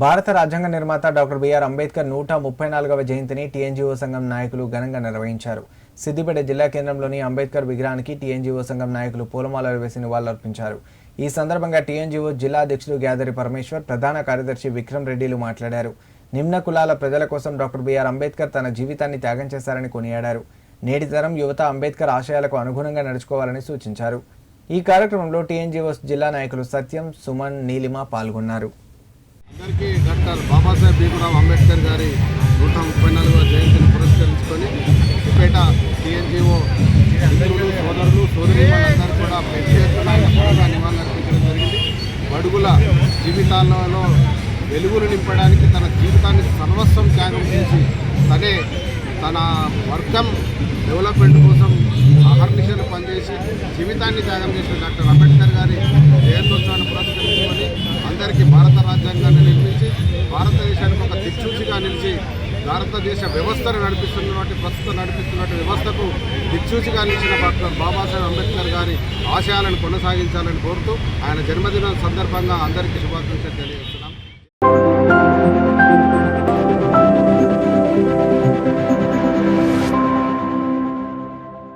భారత రాజ్యాంగ నిర్మాత డాక్టర్ బిఆర్ అంబేద్కర్ నూట ముప్పై నాలుగవ జయంతిని టీఎన్జీఓ సంఘం నాయకులు ఘనంగా నిర్వహించారు. సిద్దిపేట జిల్లా కేంద్రంలోని అంబేద్కర్ విగ్రహానికి టీఎన్జీఓ సంఘం నాయకులు పూలమాలలు వేసి నివాళులర్పించారు. ఈ సందర్భంగా టీఎన్జీఓ జిల్లా అధ్యక్షుడు గ్యాదరి పరమేశ్వర్ ప్రధాన కార్యదర్శి విక్రమ్ రెడ్డిలు మాట్లాడారు. నిమ్న కులాల ప్రజల కోసం డాక్టర్ బిఆర్ అంబేద్కర్ తన జీవితాన్ని త్యాగం చేశారని కొనియాడారు. నేటి తరం యువత అంబేద్కర్ ఆశయాలకు అనుగుణంగా నడుచుకోవాలని సూచించారు. ఈ కార్యక్రమంలో టీఎన్జీఓ జిల్లా నాయకులు సత్యం సుమన్ నీలిమ పాల్గొన్నారు. అందరికీ డాక్టర్ బాబాసాహెబ్ భీమరావు అంబేద్కర్ గారి నూట ముప్పై నాలుగవ జయంతిని పురస్కరించుకొని పేట టీఎన్జిఓ మిత్రులు సోదరులు సోదరులందరూ కూడా పెద్ద ఎత్తున నివాళులర్పించడం జరిగింది. బడుగుల జీవితాలలో వెలుగులు నింపడానికి తన జీవితాన్ని సర్వస్వం త్యాగం చేసి తనే తన వర్గం డెవలప్మెంట్ కోసం అహర్నిశలు పనిచేసి జీవితాన్ని త్యాగం చేసిన డాక్టర్ అంబేద్కర్ గారి జయంతోత్సవాన్ని పురస్కరించుకొని అందరికీ భారత రాజ్యాంగాన్ని నిర్మించి భారతదేశానికి ఒక దిక్సూచిగా నిలిచి భారతదేశ వ్యవస్థను నడిపిస్తున్నటువంటి ప్రస్తుతం నడిపిస్తున్నటువంటి వ్యవస్థకు దిక్సూచిగా నిలిచిన డాక్టర్ బాబాసాహెబ్ అంబేద్కర్ గారి ఆశయాలను కొనసాగించాలని కోరుతూ ఆయన జన్మదినం సందర్భంగా అందరికీ శుభాకాంక్షలు తెలియజేస్తున్నారు